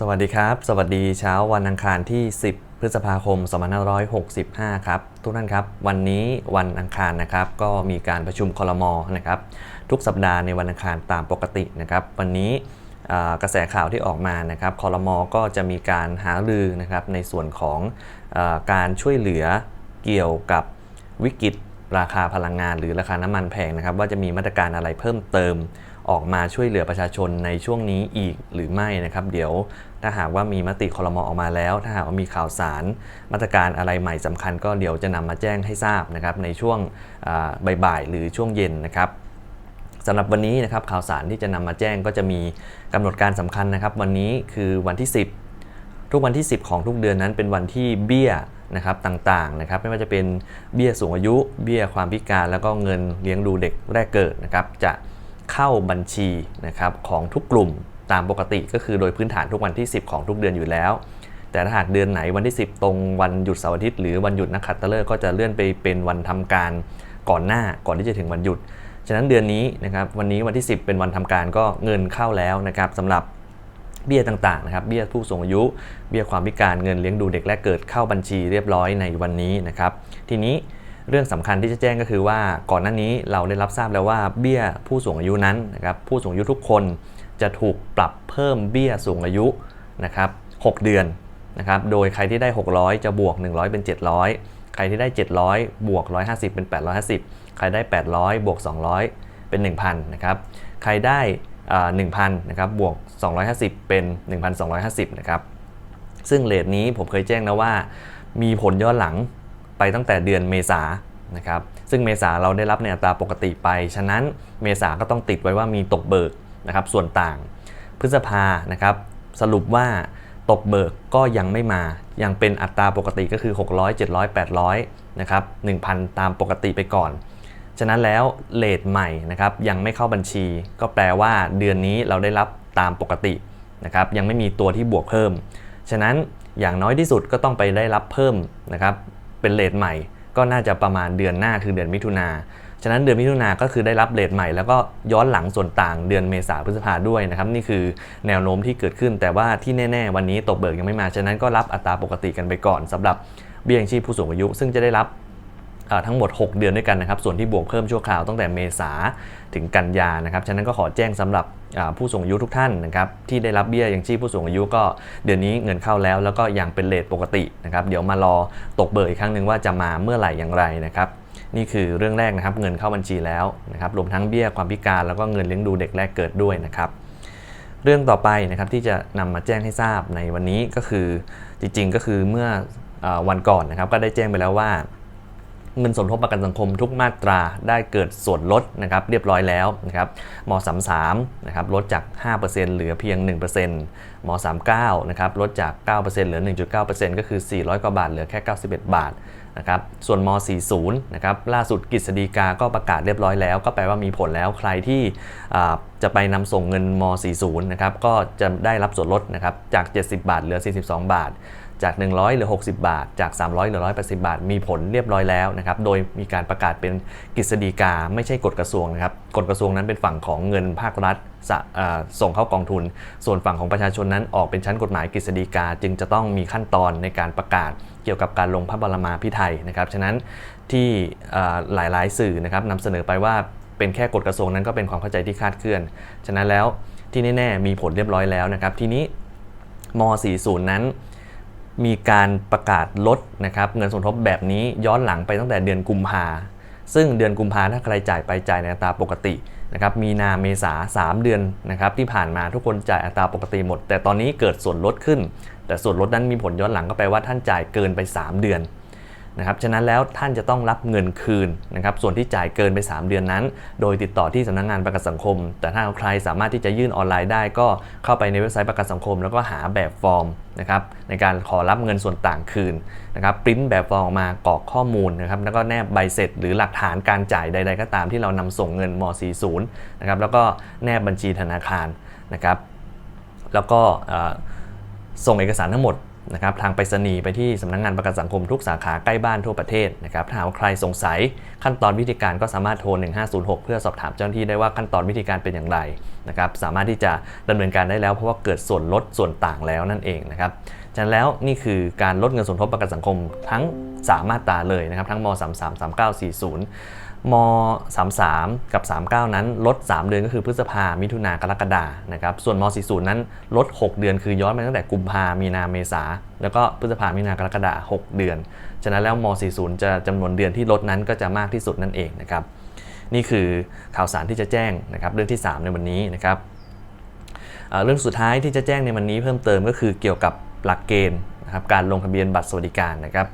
สวัสดีครับ สวัสดีเช้าวันอังคารที่ 10 พฤษภาคม 2565 ครับ ทุกท่านครับ วันนี้วันอังคารนะครับ ก็มีการประชุมคลมนะครับ ทุกสัปดาห์ในวันอังคารตามปกตินะครับ วันนี้กระแสข่าวที่ออกมานะครับคลมก็จะมีการหารือนะครับในส่วนของอการช่วยเหลือเกี่ยวกับวิกฤตราคาพลังงาน หรือราคาน้ำมันแพงนะครับ ว่าจะมีมาตรการอะไรเพิ่มเติมออกมาช่วยเหลือประชาชนในช่วงนี้อีกหรือไม่นะครับ เดี๋ยว ถ้าหากว่ามีมติคลมอออกมาแล้ว ถ้าหากว่ามีข่าวสารมาตรการอะไรใหม่สำคัญ ก็เดี๋ยวจะนำมาแจ้งให้ทราบนะครับในช่วงบ่ายๆหรือช่วงเย็นนะครับสำหรับวันนี้นะครับข่าวสารที่จะนำมาแจ้งก็จะมีกำหนดการสำคัญนะครับ วันนี้คือวันที่ 10 ทุกวันที่ 10 ของทุกเดือนนั้นเป็นวันที่เบี้ยนะครับต่างๆนะครับไม่ว่าจะเป็นเบี้ยสูงอายุ เบี้ยความพิการ แล้วก็เงินเลี้ยงดูเด็กแรกเกิดนะครับจะเข้าบัญชีนะครับของทุกกลุ่ม ตามปกติก็คือโดยพื้นฐานทุกวันที่ 10 ของทุกเดือนอยู่แล้ว แต่ถ้าหากเดือนไหนวันที่ 10 ตรงวันหยุดเสาร์อาทิตย์หรือวันหยุดนักขัตฤกษ์ก็จะเลื่อนไปเป็นวันทำการก่อนหน้าก่อนที่จะถึงวันหยุด ฉะนั้นเดือนนี้นะครับวันนี้วันที่ 10 เป็นวันทำการก็เงินเข้าแล้วนะครับสำหรับเบี้ยต่างๆนะครับเบี้ยผู้สูงอายุ เบี้ยความพิการเงินเลี้ยงดูเด็กแรกเกิดเข้าบัญชีเรียบร้อยในวันนี้นะครับ ทีนี้เรื่องสำคัญที่จะแจ้งก็คือว่าก่อนหน้านี้เราได้รับทราบแล้วว่าเบี้ยผู้สูงอายุนั้นนะครับผู้สูงอายุทุกคน จะถูกปรับเพิ่มเบี้ยสูงอายุนะครับ6เดือนนะครับโดยใครที่ได้ 600 จะบวก 100 เป็น 700 ใครที่ได้ 700 บวก 150 เป็น 850 ใครได้ 800 บวก 200 เป็น 1,000นะครับใครได้1,000นะครับบวก 250 เป็น 1,250นะครับซึ่งเลทนี้ผมเคยแจ้งนะว่า มีผลย้อนหลังไปตั้งแต่เดือนเมษานะครับซึ่งเมษาเราได้รับในอัตราปกติไป ฉะนั้นเมษาก็ต้องติดไว้ว่ามีตกเบิก นะครับส่วนต่างพฤษภานะครับสรุปว่าตกเบิกก็ยังไม่มา ยังเป็นอัตราปกติก็คือ 600 700 800นะครับ1,000 ตามปกติไปก่อน ฉะนั้นแล้วเลทใหม่นะครับยังไม่เข้าบัญชี ก็แปลว่าเดือนนี้เราได้รับตามปกตินะครับยังไม่มีตัวที่บวกเพิ่ม ฉะนั้นอย่างน้อยที่สุดก็ต้องไปได้รับเพิ่มนะครับเป็นเลทใหม่ ก็น่าจะประมาณเดือนหน้าคือเดือนมิถุนาฉะนั้นเดือนมิถุนาก็คือได้รับเลทใหม่แล้วก็ย้อนหลังส่วนต่างเดือนเมษาพฤษภาด้วยนะครับนี่คือแนวโน้มที่เกิดขึ้น แต่ว่าที่แน่ ๆ วันนี้ตกเบิกยังไม่มา ฉะนั้นก็รับอัตราปกติกันไปก่อนสำหรับเบี้ยยังชีพผู้สูงอายุ ซึ่งจะได้รับ ทั้งหมด 6 เดือนด้วยกันนะครับ ส่วนที่บวกเพิ่มชั่วคราวตั้งแต่เมษาถึงกันยานะครับ ฉะนั้นก็ขอแจ้งสำหรับผู้สูงอายุทุกท่านนะครับที่ได้รับเบี้ยยังชีพผู้สูงอายุก็เดือนนี้เงินเข้าแล้ว แล้วก็ยังเป็นเลทปกตินะครับ เดี๋ยวมารอตกเบิกอีกครั้งหนึ่งว่าจะมาเมื่อไหร่อย่างไรนะครับนี่คือเรื่องแรกนะครับเงินเข้าบัญชีแล้วนะครับรวมทั้งเบี้ยความพิการแล้วก็เงินเลี้ยงดูเด็กแรกเกิดด้วยนะครับเรื่องต่อไปนะครับที่จะนำมาแจ้งให้ทราบในวันนี้ก็คือจริงๆก็คือเมื่ออวันก่อนนะครับก็ได้แจ้งไปแล้วว่า เงินสมทบประกันสังคมทุกมาตราได้เกิดส่วนลดนะครับเรียบร้อยแล้วนะครับม33นะครับลดจาก 5%เหลือเพียง 1%ม39นะครับลดจาก 9%เหลือ 1.9%ก็คือ 400 กว่าบาทเหลือแค่ 91 บาทนะครับส่วนม40นะครับล่าสุดกฤษฎีกาก็ประกาศเรียบร้อยแล้ว ก็แปลว่ามีผลแล้วใครที่จะไปนำส่งเงินม40นะครับก็จะได้รับส่วนลดนะครับจาก 70 บาทเหลือ 42 บาท จาก 100เหลือ 60 บาท จาก 300เหลือ180 บาท มีผลเรียบร้อยแล้วนะครับ โดยมีการประกาศเป็นกฤษฎีกา ไม่ใช่กฎกระทรวงนะครับ กฎกระทรวงนั้นเป็นฝั่งของเงินภาครัฐสะอ่าส่งเข้ากองทุน ส่วนฝั่งของประชาชนนั้นออกเป็นชั้นกฎหมายกฤษฎีกา จึงจะต้องมีขั้นตอนในการประกาศเกี่ยวกับการลงพระบรมาพิไทยนะครับ ฉะนั้นที่หลายๆ สื่อนะครับนำเสนอไปว่าเป็นแค่กฎกระทรวงนั้นก็เป็นความเข้าใจที่คาดเคลื่อน ฉะนั้นแล้วที่แน่ ๆ มีผลเรียบร้อยแล้วนะครับ ทีนี้ม 40 นั้น มีการประกาศลดนะครับเงินสมทบแบบนี้ย้อนหลังไปตั้งแต่เดือนกุมภาซึ่งเดือนกุมภาถ้าใครจ่ายไปจ่ายในอัตราปกตินะครับมีนาเมษา3 เดือนนะครับที่ผ่านมาทุกคนจ่ายอัตราปกติหมด แต่ตอนนี้เกิดส่วนลดขึ้น แต่ส่วนลดนั้นมีผลย้อนหลังก็แปลว่าท่านจ่ายเกินไป 3 เดือน นะครับฉะนั้นแล้วท่านจะต้องรับเงินคืนนะครับส่วนที่จ่ายเกินไป 3 เดือนนั้น โดยติดต่อที่สำนักงานประกันสังคม แต่ถ้าใครสามารถที่จะยื่นออนไลน์ได้ก็เข้าไปในเว็บไซต์ประกันสังคม แล้วก็หาแบบฟอร์มนะครับในการขอรับเงินส่วนต่างคืนนะครับปริ้นแบบฟอร์มออกมากรอกข้อมูลนะครับแล้วก็แนบใบเสร็จ หรือหลักฐานการจ่ายใด ๆ ก็ตามที่เรานำส่งเงินม 40 นะครับแล้วก็แนบบัญชีธนาคารนะครับแล้วก็ส่งเอกสารทั้งหมด นะครับทางไปรษณีย์ไปที่สำนักงานประกันสังคมทุกสาขาใกล้บ้านทั่วประเทศนะครับถ้าหากว่าใครสงสัยขั้นตอนวิธีการก็สามารถโทร 1506 เพื่อสอบถามเจ้าหน้าที่ได้ว่าขั้นตอนวิธีการเป็นอย่างไรนะครับสามารถที่จะดำเนินการได้แล้ว เพราะว่าเกิดส่วนลดส่วนต่างแล้วนั่นเองนะครับฉะนั้นแล้วนี่คือการลดเงินสมทบประกันสังคมทั้ง 3 มาตราเลยนะครับ ทั้งม 33 39 40 ม 33 กับ 39 นั้นลด 3 เดือนก็คือพฤษภา มิถุนากรกฎานะครับ ส่วนม 40 นั้นลด 6 เดือนคือย้อนไปตั้งแต่กุมภามีนาเมษาแล้วก็พฤษภามิถุนากรกฎา6 เดือน ฉะนั้นแล้วม 40 จะจำนวนเดือนที่ลดนั้นก็จะมากที่สุดนั่นเองนะครับ นี่คือข่าวสารที่จะแจ้งนะครับเรื่องที่ 3 ในวันนี้นะครับเอ่อเรื่องสุดท้ายที่จะแจ้งในวันนี้เพิ่มเติมก็คือเกี่ยวกับหลักเกณฑ์ นะครับการลงทะเบียนบัตรสวัสดิการนะครับ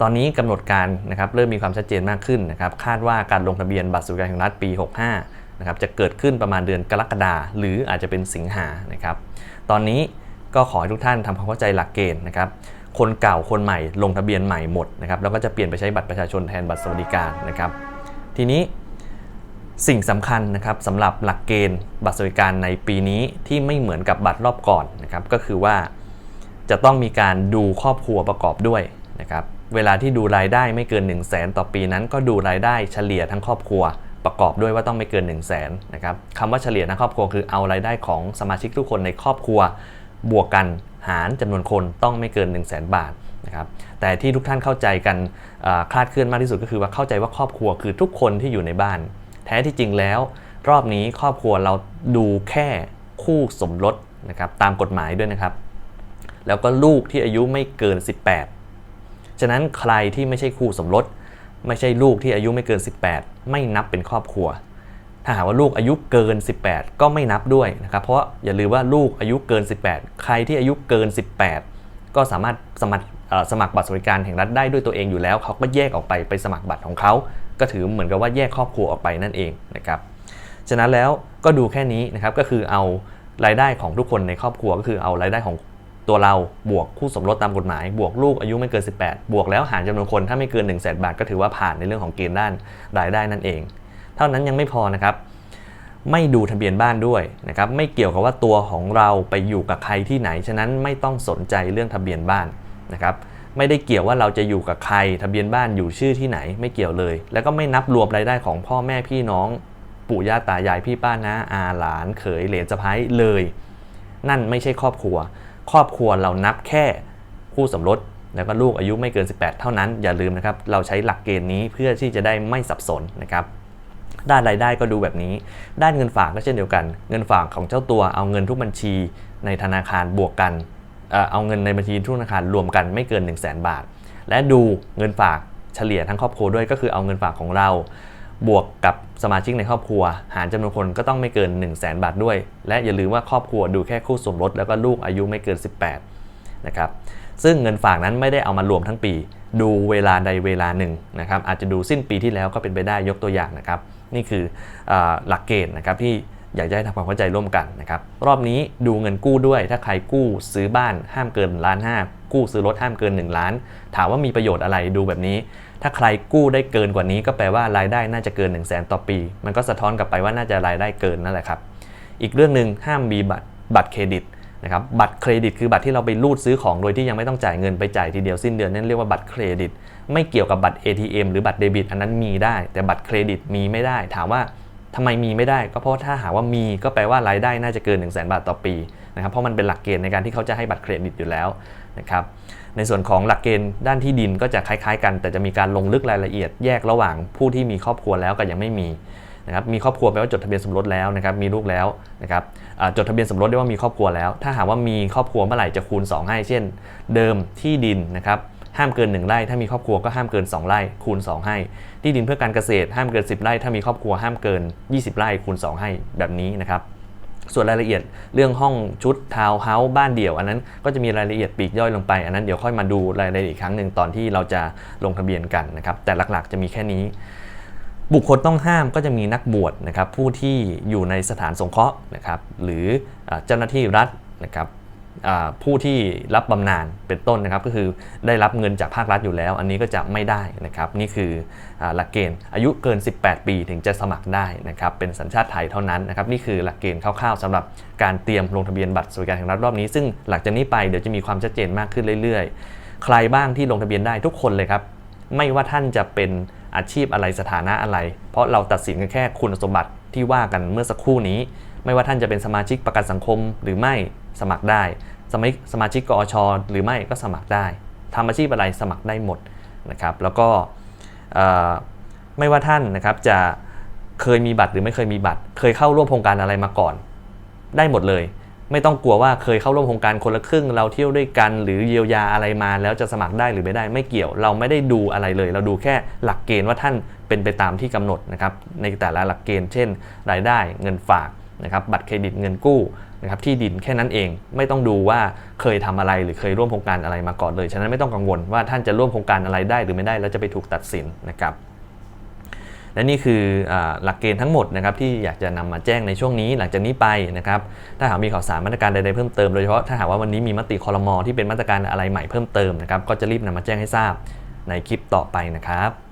ตอนนี้กำหนดการนะครับเริ่มมีความชัดเจนมากขึ้นนะครับคาดว่าการลงทะเบียนบัตรสวัสดิการแห่งรัฐปี 65นะครับจะเกิดขึ้นประมาณเดือนกรกฎาหรืออาจจะเป็นสิงหานะครับตอนนี้ก็ขอให้ทุกท่านทำความเข้าใจหลักเกณฑ์นะครับคนเก่าคนใหม่ลงทะเบียนใหม่หมดนะครับแล้วก็จะเปลี่ยนไปใช้บัตรประชาชนแทนบัตรสวัสดิการนะครับทีนี้สิ่งสำคัญนะครับสำหรับหลักเกณฑ์บัตรสวัสดิการในปีนี้ที่ไม่เหมือนกับบัตรรอบก่อนนะครับก็คือว่า จะต้องมีการดูครอบครัวประกอบด้วยนะครับเวลาที่ดูรายได้ไม่เกิน 1 0 0 0 0แสนต่อปีนั้น ก็ดูรายได้เฉลี่ยทั้งครอบครัวประกอบด้วยว่าต้องไม่เกิน 1 0 0 0 0แสนนะครับคำว่าเฉลี่ยทั้งครอบครัวคือเอารายได้ของสมาชิกทุกคนในครอบครัว บวกกันหารจำนวนคนต้องไม่เกิน 1 0 0 0 0แสนบาทนะครับแต่ที่ทุกท่านเข้าใจกันคลาดเคลื่อนมากที่สุดก็คือว่าเข้าใจว่าครอบครัวคือทุกคนที่อยู่ในบ้าน แท้ที่จริงแล้ว รอบนี้ครอบครัวเราดูแค่คู่สมรสนะครับตามกฎหมายด้วยนะครับ แล้วก็ลูกที่อายุไม่เกิน 18 ฉะนั้นใครที่ไม่ใช่คู่สมรส ไม่ใช่ลูกที่อายุไม่เกิน 18 ไม่นับเป็นครอบครัว ถ้าหากว่าลูกอายุเกิน 18 ก็ไม่นับด้วยนะครับ เพราะอย่าลืมว่าลูกอายุเกิน 18 ใครที่อายุเกิน 18 ก็สามารถสมัครสมัครบัตรสวัสดิการแห่งรัฐได้ด้วยตัวเองอยู่แล้ว เขาก็แยกออกไปไปสมัครบัตรของเขา ก็ถือเหมือนกับว่าแยกครอบครัวออกไปนั่นเองนะครับฉะนั้นแล้วก็ดูแค่นี้นะครับก็คือเอารายได้ของทุกคนในครอบครัวก็คือเอารายได้ของ ตัวเราบวกคู่สมรสตามกฎหมาย บวกลูกอายุไม่เกิน 18 บวกแล้วหารจำนวนคนถ้าไม่เกิน1 0 0 0 0แสนบาทก็ถือว่าผ่านในเรื่องของเกณฑ์ด้านรายได้นั่นเอง เท่านั้นยังไม่พอนะครับ ไม่ดูทะเบียนบ้านด้วยนะครับไม่เกี่ยวกับว่าตัวของเราไปอยู่กับใครที่ไหนฉะนั้นไม่ต้องสนใจเรื่องทะเบียนบ้านนะครับไม่ได้เกี่ยวว่าเราจะอยู่กับใคร ทะเบียนบ้านอยู่ชื่อที่ไหนไม่เกี่ยวเลย แล้วก็ไม่นับรวมรายได้ของพ่อแม่พี่น้อง ปู่ย่าตายายพี่ป้าน้าอาหลานเขยเหลนสะพ้ายเลย นั่นไม่ใช่ครอบครัว ครอบครัวเรานับแค่คู่สมรสแล้วก็ลูกอายุไม่เกิน 18 เท่านั้น อย่าลืมนะครับ เราใช้หลักเกณฑ์นี้เพื่อที่จะได้ไม่สับสนนะครับ ด้านรายได้ก็ดูแบบนี้ ด้านเงินฝากก็เช่นเดียวกัน เงินฝากของเจ้าตัวเอาเงินทุกบัญชีในธนาคารบวกกัน เอาเงินในบัญชีทุกธนาคารรวมกันไม่เกิน 1 0 0 0 0แบาท และดูเงินฝากเฉลี่ยทั้งครอบครัวด้วยก็คือเอาเงินฝากของเรา บวกกับสมาชิกในครอบครัว หารจำนวนคนก็ต้องไม่เกิน 1 0 0 0 0แบาทด้วย และอย่าลืมว่าครอบครัวดูแค่คู่สมรสแล้วก็ลูกอายุไม่เกิน 18นะครับซึ่งเงินฝากนั้นไม่ได้เอามารวมทั้งปี ดูเวลาใดเวลาหนึ่งนะครับอาจจะดูสิ้นปีที่แล้วก็เป็นไปได้ยกตัวอย่างนะครับ นี่คืออหลักเกณฑ์นะครับที่อยากจะให้ทำความเข้าใจร่วมกันนะครับรอบนี้ดูเงินกู้ด้วยถ้าใครกู้ซื้อบ้านห้ามเกินล้านห้า กู้ซื้อรถห้ามเกิน 1 ล้าน ถามว่ามีประโยชน์อะไรดูแบบนี้ ถ้าใครกู้ได้เกินกว่านี้ ก็แปลว่ารายได้น่าจะเกิน 1 0 0 0 0แสนต่อปี มันก็สะท้อนกลับไปว่าน่าจะรายได้เกินนั่นแหละครับอีกเรื่องหนึ่งห้ามมีบัตรบัตรเครดิตนะครับบัตรเครดิตคือบัตรที่เราไปรูดซื้อของโดยที่ยังไม่ต้องจ่ายเงินไปจ่ายทีเดียวสิ้นเดือนนั่นเรียกว่าบัตรเครดิต ไม่เกี่ยวกับบัตร ATM หรือบัตรเดบิต อันนั้นมีได้ แต่บัตรเครดิตมีไม่ได้ ถามว่าทำไมมีไม่ได้ ก็เพราะถ้าหาว่ามีก็แปลว่ารายได้น่าจะเกิน 1 0 0 0 0แบาทต่อปี นะครับเพราะมันเป็นหลักเกณฑ์ในการที่เขาจะให้บัตรเครดิตอยู่แล้วนะครับในส่วนของหลักเกณฑ์ด้านที่ดินก็จะคล้ายๆ กัน แต่จะมีการลงลึกรายละเอียดแยกระหว่างผู้ที่มีครอบครัวแล้วกับยังไม่มีนะครับมีครอบครัวแปลว่าจดทะเบียนสมรสแล้วนะครับมีลูกแล้วนะครับจดทะเบียนสมรสได้ว่ามีครอบครัวแล้ว ถ้าหากว่ามีครอบครัวเมื่อไหร่จะคูณ 2 ให้ เช่น เดิมที่ดินนะครับห้ามเกิน 1 ไร่ ถ้ามีครอบครัวก็ห้ามเกิน 2 ไร่คูณ 2 ให้ ที่ดินเพื่อการเกษตรห้ามเกิน 10 ไร่ ถ้ามีครอบครัวห้ามเกิน 20 ไร่คูณ 2 ให้แบบนี้นะครับ ส่วนรายละเอียดเรื่องห้องชุดทาวน์เฮาส์บ้านเดี่ยว อันนั้นก็จะมีรายละเอียดปีกย่อยลงไป อันนั้นเดี๋ยวค่อยมาดูรายละเอียดอีกครั้งหนึ่งตอนที่เราจะลงทะเบียนกันนะครับแต่หลักๆ จะมีแค่นี้ บุคคลต้องห้ามก็จะมีนักบวชนะครับผู้ที่อยู่ในสถานสงเคราะห์นะครับหรือเจ้าหน้าที่รัฐนะครับ ผู้ที่รับบำนาญเป็นต้นนะครับ ก็คือได้รับเงินจากภาครัฐอยู่แล้ว อันนี้ก็จะไม่ได้นะครับนี่คือหลักเกณฑ์อายุเกิน 18 ปีถึงจะสมัครได้นะครับเป็นสัญชาติไทยเท่านั้นนะครับนี่คือหลักเกณฑ์คร่าวๆสำหรับการเตรียมลงทะเบียนบัตรสวัสดิการแห่งรัฐรอบนี้ ซึ่งหลังจากนี้ไปเดี๋ยวจะมีความชัดเจนมากขึ้นเรื่อยๆ ใครบ้างที่ลงทะเบียนได้ทุกคนเลยครับไม่ว่าท่านจะเป็นอาชีพอะไรสถานะอะไร เพราะเราตัดสินกันแค่คุณสมบัติที่ว่ากันเมื่อสักครู่นี้ ไม่ว่าท่านจะเป็นสมาชิกประกันสังคมหรือไม่ สมัครได้ สมาชิสมาชิกกอชหรือไม่ก็สมัครได้ทำอาชีพอะไรสมัครได้หมดนะครับ แล้วก็ไม่ว่าท่านนะครับจะเคยมีบัตรหรือไม่เคยมีบัตร เคยเข้าร่วมโครงการอะไรมาก่อน ได้หมดเลย ไม่ต้องกลัวว่าเคยเข้าร่วมโครงการคนละครึ่ง เราเที่ยวด้วยกันหรือเยียวยาอะไรมาแล้วจะสมัครได้หรือไม่ได้ไม่เกี่ยว เราไม่ได้ดูอะไรเลย เราดูแค่หลักเกณฑ์ว่าท่านเป็นไปตามที่กำหนดนะครับในแต่ละหลักเกณฑ์เช่น รายได้เงินฝากนะครับบัตรเครดิตเงินกู้ นะครับที่ดินแค่นั้นเองไม่ต้องดูว่าเคยทำอะไรหรือเคยร่วมโครงการอะไรมาก่อนเลย ฉะนั้นไม่ต้องกังวลว่าท่านจะร่วมโครงการอะไรได้หรือไม่ได้แล้วจะไปถูกตัดสินนะครับและนี่คืออหลักเกณฑ์ทั้งหมดนะครับที่อยากจะนำมาแจ้งในช่วงนี้หลังจากนี้ไปนะครับถ้าหากมีข่าวสารมาตรการใดๆเพิ่มเติมโดยเฉพาะถ้าหากว่าวันนี้มีมติคอรมอที่เป็นมาตรการอะไรใหม่เพิ่มเติมนะครับก็จะรีบนำมาแจ้งให้ทราบในคลิปต่อไปนะครับ